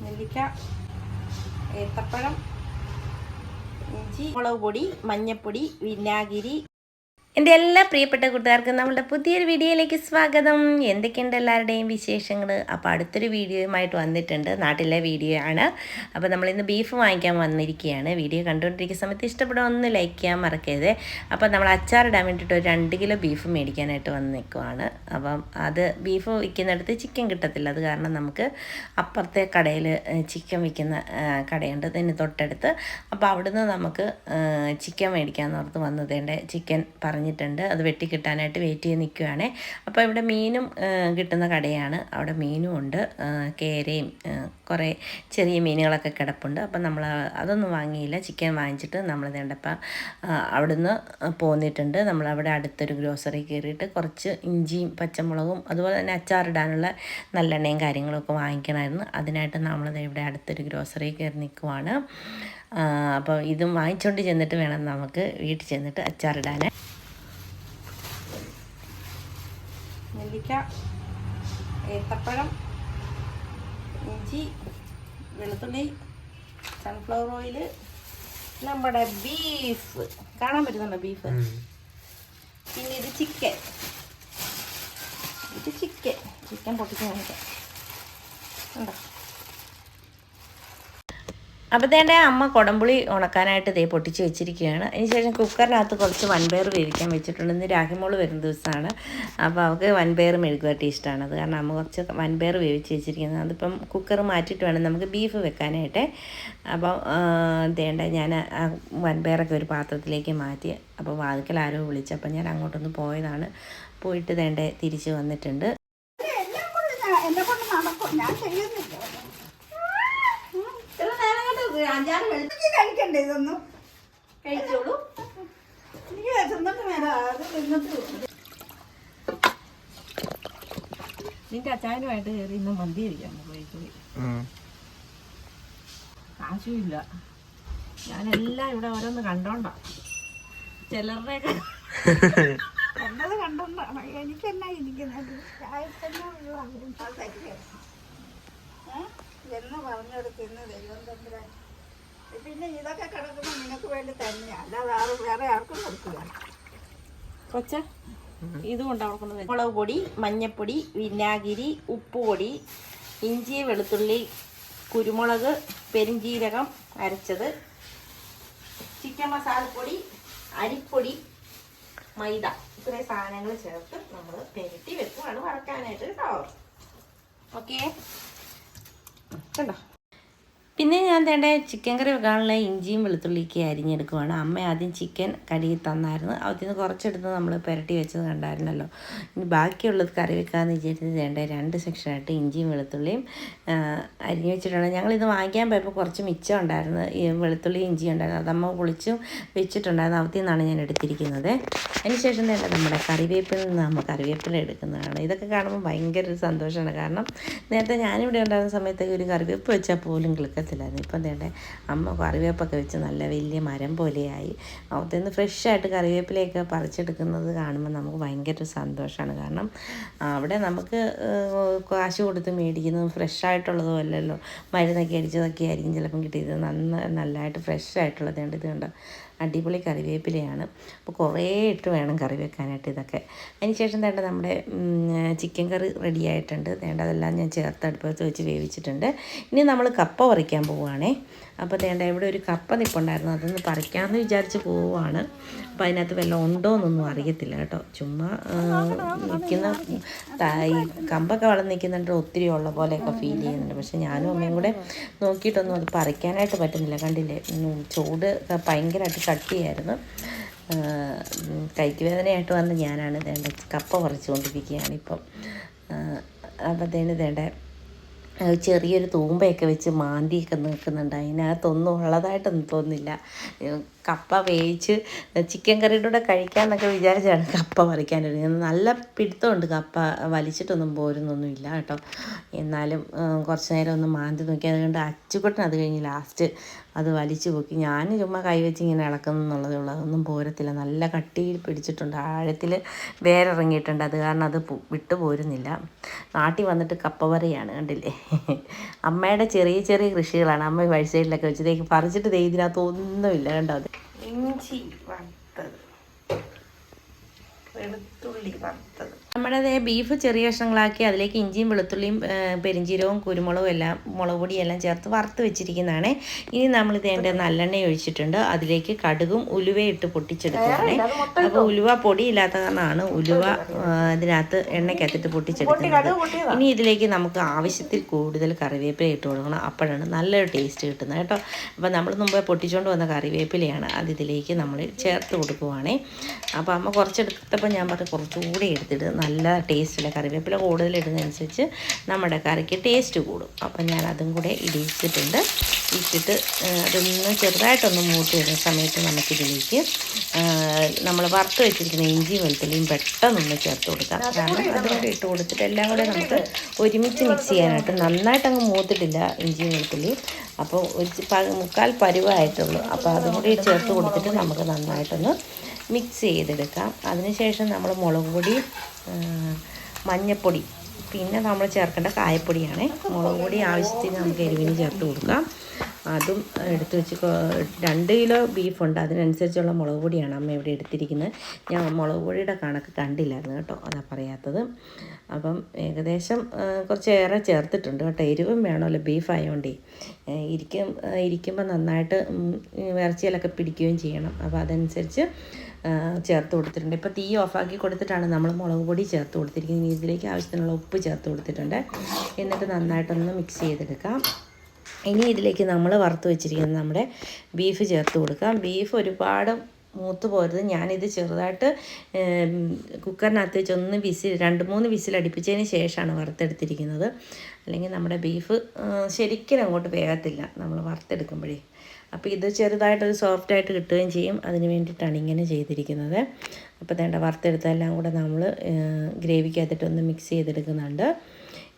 നെല്ലിക്ക ഏത്തപ്പഴം ഇഞ്ചി മുളക് പൊടി മഞ്ഞപ്പൊടി വിനാഗിരി എന്റെ എല്ലാ പ്രിയപ്പെട്ട കൂട്ടുകാർക്കും നമ്മളുടെ പുതിയൊരു വീഡിയോയിലേക്ക് സ്വാഗതം. എന്തൊക്കെയുണ്ട് എല്ലാവരുടെയും വിശേഷങ്ങൾ അപ്പോൾ അടുത്തൊരു വീഡിയോയുമായിട്ട് വന്നിട്ടുണ്ട്. നാട്ടിലെ വീഡിയോ ആണ്. അപ്പോൾ നമ്മളിന്ന് ബീഫ് വാങ്ങിക്കാൻ വന്നിരിക്കുകയാണ്. വീഡിയോ കണ്ടുകൊണ്ടിരിക്കുന്ന സമയത്ത് ഇഷ്ടപ്പെടുക ഒന്ന് ലൈക്ക് ചെയ്യാൻ മറക്കരുത്. അപ്പോൾ നമ്മൾ അച്ചാറിടാൻ വേണ്ടിയിട്ട് ഒരു രണ്ട് കിലോ ബീഫ് മേടിക്കാനായിട്ട് വന്ന് നിൽക്കുവാണ് അപ്പം അത് ബീഫ് വിൽക്കുന്നിടത്ത് ചിക്കൻ കിട്ടത്തില്ല. അത് കാരണം നമുക്ക് അപ്പുറത്തെ കടയിൽ ചിക്കൻ വിൽക്കുന്ന കടയുണ്ട്. അതിന് തൊട്ടടുത്ത്. അപ്പോൾ അവിടുന്ന് നമുക്ക് ചിക്കൻ മേടിക്കാമെന്ന് ഓർത്ത് വന്നതേണ്ട ചിക്കൻ പറഞ്ഞിട്ടുണ്ട്. അത് വെട്ടി കിട്ടാനായിട്ട് വെയിറ്റ് ചെയ്ത് നിൽക്കുകയാണ് അപ്പോൾ ഇവിടെ മീനും കിട്ടുന്ന കടയാണ്. അവിടെ മീനും ഉണ്ട്. കേരയും കുറേ ചെറിയ മീനുകളൊക്കെ കിടപ്പുണ്ട്. അപ്പം നമ്മൾ അതൊന്നും വാങ്ങിയില്ല. ചിക്കൻ വാങ്ങിച്ചിട്ട് നമ്മൾ വേണ്ടപ്പം അവിടുന്ന് പോന്നിട്ടുണ്ട്. നമ്മൾ അവിടെ അടുത്തൊരു ഗ്രോസറി കയറിയിട്ട് കുറച്ച് ഇഞ്ചിയും പച്ചമുളകും അതുപോലെ തന്നെ അച്ചാറിടാനുള്ള നല്ലെണ്ണയും കാര്യങ്ങളൊക്കെ വാങ്ങിക്കണമായിരുന്നു. അതിനായിട്ട് നമ്മൾ ഇവിടെ അടുത്തൊരു ഗ്രോസറി കയറി നിൽക്കുവാണ് അപ്പോൾ ഇതും വാങ്ങിച്ചുകൊണ്ട് ചെന്നിട്ട് വേണം നമുക്ക് വീട്ടിൽ ചെന്നിട്ട് അച്ചാറിടാൻ നെല്ലിക്ക ഏത്തപ്പഴം ഇഞ്ചി വെളുത്തുള്ളി സൺഫ്ലവർ ഓയിൽ നമ്മുടെ ബീഫ് കാണാൻ പറ്റുന്നുണ്ടോ ബീഫ് പിന്നെ ഇത് ചിക്കൻ ഇത് ചിക്കൻ ചിക്കൻ പൊട്ടിച്ച് കാണിക്കാം ഉണ്ടോ അപ്പോഴത്തേന്റെ അമ്മ കുടംപുളി ഉണക്കാനായിട്ട് ദേ പൊട്ടിച്ച് വെച്ചിരിക്കുകയാണ്. അതിനുശേഷം കുക്കറിനകത്ത് കുറച്ച് വൻപയർ വേവിക്കാൻ വെച്ചിട്ടുണ്ട്. ഇന്ന് രാഹിമോൾ വരുന്ന ദിവസമാണ്. അപ്പോൾ അവൾക്ക് വൻപയർ മെഴുകുവരട്ടി ഇഷ്ടമാണ് അത് കാരണം അമ്മ കുറച്ച് വൻപയർ വേവിച്ച് വെച്ചിരിക്കുന്നത്. അതിപ്പം കുക്കർ മാറ്റിയിട്ട് വേണം നമുക്ക് ബീഫ് വെക്കാനായിട്ട്. അപ്പോൾ തേണ്ട ഞാൻ വൻപയറൊക്കെ ഒരു പാത്രത്തിലേക്ക് മാറ്റി. അപ്പോൾ വാതിക്കൽ ആരോ വിളിച്ചപ്പോൾ ഞാൻ അങ്ങോട്ടൊന്ന് പോയതാണ്. പോയിട്ട് തേണ്ട തിരിച്ച് വന്നിട്ടുണ്ട് എന്നെ കൊണ്ട് ഞാൻ- എന്നെ കൊണ്ട് നടക്കും ഞാൻ ചെയ്യുന്നില്ല ഇത്ര നേരം കൊണ്ട് അഞ്ചാറ് വെളുത്ത് എനിക്ക് കഴിക്കണ്ടേ ഇതൊന്നും? കഴിച്ചോളൂ. എനിക്ക് വിശന്നിട്ട് നേരം അത് തിന്നിട്ട് നിന്റെ അച്ചായനുമായിട്ട് കയറി ഇന്ന് മന്തി കഴിക്കാം പോയി കാശുമില്ല ഞാനെല്ലാം ഇവിടെ ഓരോന്ന് കണ്ടോണ്ടാ. ചിലരുടെ കണ്ടത് കണ്ടോണ്ടാണ് എനിക്ക് എന്നാ ഇരിക്കുന്നത് എന്ന് പറഞ്ഞെടുത്ത് ഇന്ന് ദൈവം തമ്പുരാൻ പിന്നെ ഇതൊക്കെ കിടക്കുമ്പോൾ നിനക്ക് വേണ്ടി തന്നെയാണ് അല്ലാതെ ആരും വേറെ ആർക്കും കൊടുക്കുക കൊച്ച ഇതും കൊണ്ട് അവർക്ക് മുളക് പൊടി മഞ്ഞപ്പൊടി വിനാഗിരി ഉപ്പുപൊടി ഇഞ്ചി വെളുത്തുള്ളി കുരുമുളക് പെരിഞ്ചീരകം അരച്ചത്. ചിക്കൻ മസാലപ്പൊടി അരിപ്പൊടി മൈദ. ഇത്രയും സാധനങ്ങൾ ചേർത്ത് നമ്മൾ പെരട്ടി വെക്കുവാണ് വറക്കാനായിട്ട് കേട്ടോ. ഓക്കേ. കണ്ടോ? പിന്നെ ഞാൻ തേണ്ട ചിക്കൻ കറി വെക്കാനുള്ള ഇഞ്ചിയും വെളുത്തുള്ളിയൊക്കെ അരിഞ്ഞെടുക്കുവാണ്. അമ്മ ആദ്യം ചിക്കൻ കഴുകി തന്നായിരുന്നു. അതിൽ നിന്ന് കുറച്ചെടുത്ത് നമ്മൾ പുരട്ടി വെച്ചത് കണ്ടായിരുന്നല്ലോ. ഇനി ബാക്കിയുള്ളത് കറി വെക്കാമെന്ന് വിചാരിച്ചത് തേണ്ട രണ്ട് സെക്ഷനായിട്ട് ഇഞ്ചിയും വെളുത്തുള്ളിയും അരിഞ്ഞു വെച്ചിട്ടുണ്ട്. ഞങ്ങളിത് വാങ്ങിക്കാൻ പോയപ്പോൾ കുറച്ച് മിച്ചം ഉണ്ടായിരുന്നു. ഈ വെളുത്തുള്ളി ഇഞ്ചി ഉണ്ടായിരുന്നു. അതമ്മ പൊളിച്ചും വെച്ചിട്ടുണ്ടായിരുന്നു. അവത്തിൽ നിന്നാണ് ഞാൻ എടുത്തിരിക്കുന്നത്. അതിനുശേഷം തേണ്ട നമ്മുടെ കറിവേപ്പിൽ നിന്ന് നമ്മൾ കറിവേപ്പില എടുക്കുന്നതാണ്. ഇതൊക്കെ കാണുമ്പോൾ ഭയങ്കര ഒരു സന്തോഷമാണ് കാരണം നേരത്തെ ഞാനിവിടെ ഉണ്ടായിരുന്ന സമയത്തൊക്കെ ഒരു കറിവേപ്പ് വെച്ചാൽ പോലും കിളുക്കത്തില്ലായിരുന്നു ഇപ്പം തേണ്ട അമ്മ കറിവേപ്പൊക്കെ വെച്ച് നല്ല വലിയ മരം പോലെയായി. അവിടുത്തെ ഫ്രഷായിട്ട് കറിവേപ്പിലയൊക്കെ പറിച്ചെടുക്കുന്നത് കാണുമ്പോൾ നമുക്ക് ഭയങ്കര ഒരു സന്തോഷമാണ് കാരണം അവിടെ നമുക്ക് കാശ് കൊടുത്ത് മേടിക്കുന്നതും ഫ്രഷായിട്ടുള്ളതും അല്ലല്ലോ. മരുന്നൊക്കെ അടിച്ചതൊക്കെ ആയിരിക്കും ചിലപ്പം കിട്ടിയത്. നന്ന നല്ലതായിട്ട് ഫ്രഷ് ആയിട്ടുള്ളത് ഇത് കണ്ടോ? അടിപൊളി കറിവേപ്പിലയാണ്. അപ്പോൾ കുറേ ഇട്ട് വേണം കറി വെക്കാനായിട്ട് ഇതൊക്കെ. അതിനുശേഷം തേണ്ട നമ്മുടെ ചിക്കൻ കറി റെഡി ആയിട്ടുണ്ട്. വേണ്ട അതെല്ലാം ഞാൻ ചേർത്ത് അടുപ്പത്ത് വെച്ച് വേവിച്ചിട്ടുണ്ട്. ഇനി നമ്മൾ കപ്പ പറിക്കാൻ പോവുകയാണേ. അപ്പോൾ തേണ്ട ഇവിടെ ഒരു കപ്പ നിൽപ്പുണ്ടായിരുന്നു അതൊന്ന് പറിക്കാമെന്ന് വിചാരിച്ച് പോവുകയാണ് അപ്പോൾ അതിനകത്ത് വല്ലതും ഉണ്ടോ എന്നൊന്നും അറിയത്തില്ല കേട്ടോ. ചുമ്മാ നിൽക്കുന്ന ഈ കമ്പൊക്കെ വളർന്ന് നിൽക്കുന്നുണ്ട് ഒത്തിരി ഉള്ള പോലെയൊക്കെ ഫീൽ ചെയ്യുന്നുണ്ട്. പക്ഷെ ഞാനും അമ്മയും കൂടെ നോക്കിയിട്ടൊന്നും അത് പറിക്കാനായിട്ട് പറ്റുന്നില്ല. കണ്ടില്ലേ? ചൂട് ഭയങ്കരമായിട്ട് കട്ടിയായിരുന്നു കൈക്ക് വേദനയായിട്ട് വന്ന് ഞാനാണ് വേണ്ട കപ്പ പറിച്ചുകൊണ്ടിരിക്കുകയാണ് ഇപ്പം. അപ്പോൾ തേണ്ടി ചെറിയൊരു തൂമ്പയൊക്കെ വെച്ച് മാന്തിയൊക്കെ നിൽക്കുന്നുണ്ട്. അതിനകത്തൊന്നും ഉള്ളതായിട്ടൊന്നും തോന്നുന്നില്ല. കപ്പ വേവിച്ച് ചിക്കൻ കറിയുടെ കൂടെ കഴിക്കാമെന്നൊക്കെ വിചാരിച്ചാണ് കപ്പ പറിക്കാൻ തുടങ്ങിയത് നല്ല പിടുത്തമുണ്ട് കപ്പ വലിച്ചിട്ടൊന്നും പോരുന്നൊന്നും ഇല്ല കേട്ടോ. എന്നാലും കുറച്ച് നേരം ഒന്ന് മാന്തി നോക്കി. അതുകൊണ്ട് അച്ചുകൊട്ടൻ അത് കഴിഞ്ഞ് ലാസ്റ്റ് അത് വലിച്ചു പൊക്കി. ഞാൻ ചുമ്മാ കൈവച്ച് ഇങ്ങനെ ഇളക്കുന്നു എന്നുള്ളതേ ഉള്ളൂ. അതൊന്നും പോരത്തില്ല. നല്ല കട്ടിയിൽ പിടിച്ചിട്ടുണ്ട്. ആഴത്തിൽ വേരിറങ്ങിയിട്ടുണ്ട്. അത് കാരണം അത് വിട്ടു പോരുന്നില്ല. നാട്ടിൽ വന്നിട്ട് കപ്പ വരയാണ് കണ്ടില്ലേ? അമ്മയുടെ ചെറിയ ചെറിയ കൃഷികളാണ്. അമ്മ വഴി സൈഡിലൊക്കെ വെച്ചതേക്ക് പറിച്ചിട്ട് ഇതിനകത്ത് ഒന്നുമില്ല കണ്ടോ? അത് ഇഞ്ചി വറുത്തത്. വെളുത്തുള്ളി വറുത്തത്. നമ്മുടെ ബീഫ് ചെറിയ കഷ്ണങ്ങളാക്കി അതിലേക്ക് ഇഞ്ചിയും വെളുത്തുള്ളിയും പെരിഞ്ചീരവും കുരുമുളകും എല്ലാം മുളക് പൊടിയും എല്ലാം ചേർത്ത് വറുത്ത് വെച്ചിരിക്കുന്നതാണ്. ഇനി നമ്മൾ ഇതേണ്ട നല്ലെണ്ണ ഒഴിച്ചിട്ടുണ്ട്. അതിലേക്ക് കടുകും ഉലുവയും ഇട്ട് പൊട്ടിച്ചെടുക്കുകയാണ്. അപ്പോൾ ഉലുവ പൊടി ഇല്ലാത്ത കാരണമാണ് ഉലുവ അതിനകത്ത് ഇതിനകത്ത് എണ്ണയ്ക്കകത്തിട്ട് പൊട്ടിച്ചെടുക്കുന്നത്. ഇനി ഇതിലേക്ക് നമുക്ക് ആവശ്യത്തിൽ കൂടുതൽ കറിവേപ്പില ഇട്ട് കൊടുക്കണം. അപ്പോഴാണ് നല്ലൊരു ടേസ്റ്റ് കിട്ടുന്നത് കേട്ടോ. അപ്പോൾ നമ്മൾ മുമ്പേ പൊട്ടിച്ചുകൊണ്ട് വന്ന കറിവേപ്പിലയാണ് അത് ഇതിലേക്ക് നമ്മൾ ചേർത്ത് കൊടുക്കുവാണേ. അപ്പോൾ അമ്മ കുറച്ചെടുത്തപ്പോൾ ഞാൻ പറഞ്ഞു കുറച്ചുകൂടി എടുത്തിട്ട് നല്ല ടേസ്റ്റില്ല കറിവേപ്പില കൂടുതൽ ഇടുന്നതനുസരിച്ച് നമ്മുടെ കറിക്ക് ടേസ്റ്റ് കൂടും. അപ്പം ഞാൻ അതും കൂടെ ഇടിച്ചിട്ടുണ്ട്. ഇട്ടിട്ട് അതൊന്ന് ചെറുതായിട്ടൊന്ന് മൂത്ത് വരുന്ന സമയത്ത് നമുക്കിതിലേക്ക് നമ്മൾ വറുത്ത് വെച്ചിരിക്കുന്ന ഇഞ്ചി വെളുത്തുള്ളിയും പെട്ടെന്നൊന്ന് ചേർത്ത് കൊടുക്കാം. കാരണം അതും കൂടെ ഇട്ട് കൊടുത്തിട്ട് എല്ലാം കൂടെ നമുക്ക് ഒരുമിച്ച് മിക്സ് ചെയ്യാനായിട്ട് നന്നായിട്ട് അങ്ങ് മൂത്തിട്ടില്ല ഇഞ്ചിയും വെളുത്തുള്ളിയും. അപ്പോൾ ഒരു മുക്കാൽ പരുവായിട്ടുള്ളൂ. അപ്പോൾ അതും കൂടി ചേർത്ത് കൊടുത്തിട്ട് നമുക്ക് നന്നായിട്ടൊന്ന് മിക്സ് ചെയ്തെടുക്കാം. അതിനുശേഷം നമ്മൾ മുളക് പൊടി മഞ്ഞൾപ്പൊടി പിന്നെ നമ്മൾ ചേർക്കേണ്ട കായപ്പൊടിയാണ്. മുളക് പൊടി ആവശ്യത്തിന് നമുക്ക് എരിവിന് ചേർത്ത് കൊടുക്കാം. അതും എടുത്തു വെച്ച് രണ്ട് കിലോ ബീഫുണ്ട്. അതിനനുസരിച്ചുള്ള മുളക് പൊടിയാണ് അമ്മ ഇവിടെ എടുത്തിരിക്കുന്നത്. ഞാൻ മുളക് പൊടിയുടെ കണക്ക് കണ്ടില്ലായിരുന്നു കേട്ടോ അതാ പറയാത്തത്. അപ്പം ഏകദേശം കുറച്ചേറെ ചേർത്തിട്ടുണ്ട് കേട്ടോ. എരിവും വേണമല്ലോ ബീഫ് ആയതുകൊണ്ടേ ഏ, ഇരിക്കും ഇരിക്കുമ്പോൾ നന്നായിട്ട് ഇറച്ചിയിലൊക്കെ പിടിക്കുകയും ചെയ്യണം. അപ്പോൾ അതനുസരിച്ച് ചേർത്ത് കൊടുത്തിട്ടുണ്ട്. ഇപ്പോൾ തീ ഓഫാക്കി കൊടുത്തിട്ടാണ് നമ്മൾ മുളക് പൊടി ചേർത്ത് കൊടുത്തിരിക്കുന്നത്. ഇതിലേക്ക് ആവശ്യത്തിനുള്ള ഉപ്പ് ചേർത്ത് കൊടുത്തിട്ടുണ്ട്. എന്നിട്ട് നന്നായിട്ടൊന്ന് മിക്സ് ചെയ്തെടുക്കാം. ഇനി ഇതിലേക്ക് നമ്മൾ വറുത്ത് വെച്ചിരിക്കുന്ന നമ്മുടെ ബീഫ് ചേർത്ത് കൊടുക്കാം ബീഫ് ഒരുപാട് മൂത്ത് പോരുത്. ഞാനിത് ചെറുതായിട്ട് കുക്കറിനകത്ത് വെച്ച് ഒന്ന് വിസിൽ രണ്ട് മൂന്ന് വിസിൽ അടുപ്പിച്ചതിന് ശേഷമാണ് വറുത്തെടുത്തിരിക്കുന്നത്. അല്ലെങ്കിൽ നമ്മുടെ ബീഫ് ശരിക്കും അങ്ങോട്ട് വേഗത്തില്ല നമ്മൾ വറുത്തെടുക്കുമ്പോഴേ. അപ്പോൾ ഇത് ചെറുതായിട്ടൊരു സോഫ്റ്റായിട്ട് കിട്ടുകയും ചെയ്യും. അതിന് വേണ്ടിയിട്ടാണ് ഇങ്ങനെ ചെയ്തിരിക്കുന്നത്. അപ്പോൾ വേണ്ട വറുത്തെടുത്തെല്ലാം കൂടെ നമ്മൾ ഗ്രേവിക്കകത്തിട്ടൊന്ന് മിക്സ് ചെയ്തെടുക്കുന്നുണ്ട്.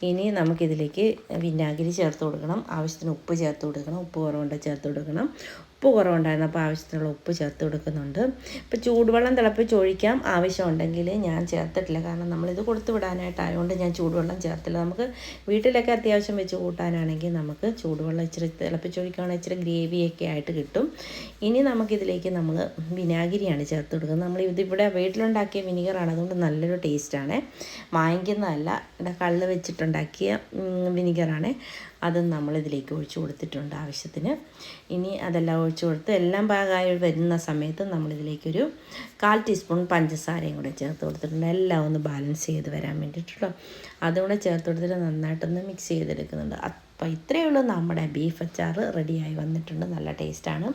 ഇനി നമുക്കിതിലേക്ക് വിനാഗിരി ചേർത്ത് കൊടുക്കണം. ആവശ്യത്തിന് ഉപ്പ് ചേർത്ത് കൊടുക്കണം. ഉപ്പ് കുറവുണ്ടെങ്കിൽ ചേർത്ത് കൊടുക്കണം. ഉപ്പ് കുറവുണ്ടായിരുന്നു. അപ്പോൾ ആവശ്യത്തിനുള്ള ഉപ്പ് ചേർത്ത് കൊടുക്കുന്നുണ്ട്. ഇപ്പോൾ ചൂടുവെള്ളം തിളപ്പിച്ച് ഒഴിക്കാം. ആവശ്യമുണ്ടെങ്കിൽ ഞാൻ ചേർത്തിട്ടില്ല. കാരണം നമ്മളിത് കൊടുത്തു വിടാനായിട്ടായതുകൊണ്ട് ഞാൻ ചൂടുവെള്ളം ചേർത്തില്ല. നമുക്ക് വീട്ടിലൊക്കെ അത്യാവശ്യം വെച്ച് കൂട്ടാനാണെങ്കിൽ നമുക്ക് ചൂടുവെള്ളം ഇച്ചിരി തിളപ്പിച്ചൊഴിക്കുകയാണെങ്കിൽ ഇച്ചിരി ഗ്രേവിയൊക്കെ ആയിട്ട് കിട്ടും. ഇനി നമുക്കിതിലേക്ക് നമ്മൾ വിനാഗിരിയാണ് ചേർത്ത് കൊടുക്കുന്നത്. നമ്മൾ ഇതിവിടെ വീട്ടിലുണ്ടാക്കിയ വിനിഗറാണ്. അതുകൊണ്ട് നല്ലൊരു ടേസ്റ്റാണ്. വാങ്ങിക്കുന്നതല്ല കള്ള് വെച്ചിട്ടുണ്ടാക്കിയ വിനിഗറാണ്. അതും നമ്മളിതിലേക്ക് ഒഴിച്ചു കൊടുത്തിട്ടുണ്ട് ആവശ്യത്തിന്. ഇനി അതെല്ലാം ഒഴിച്ചു കൊടുത്ത് എല്ലാം പാകമായി വരുന്ന സമയത്ത് നമ്മളിതിലേക്കൊരു കാൽ ടീസ്പൂൺ പഞ്ചസാരയും കൂടെ ചേർത്ത് കൊടുത്തിട്ടുണ്ട്. എല്ലാം ഒന്ന് ബാലൻസ് ചെയ്ത് വരാൻ വേണ്ടിയിട്ടുള്ള അതുകൂടെ ചേർത്ത് കൊടുത്തിട്ട് നന്നായിട്ടൊന്ന് മിക്സ് ചെയ്തെടുക്കുന്നുണ്ട്. അപ്പോൾ ഇത്രയേ ഉള്ളൂ. നമ്മുടെ ബീഫ് അച്ചാർ റെഡിയായി വന്നിട്ടുണ്ട്. നല്ല ടേസ്റ്റാണ്.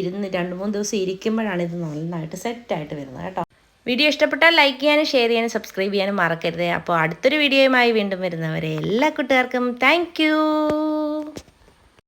ഇരുന്ന് രണ്ട് മൂന്ന് ദിവസം ഇരിക്കുമ്പോഴാണ് ഇത് നന്നായിട്ട് സെറ്റായിട്ട് വരുന്നത് കേട്ടോ. വീഡിയോ ഇഷ്ടപ്പെട്ടാൽ ലൈക്ക് ചെയ്യാനും ഷെയർ ചെയ്യാനും സബ്സ്ക്രൈബ് ചെയ്യാനും മറക്കരുത്. അപ്പോൾ അടുത്തൊരു വീഡിയോയുമായി വീണ്ടും വരുന്നവരെ എല്ലാ കൂട്ടുകാർക്കും താങ്ക്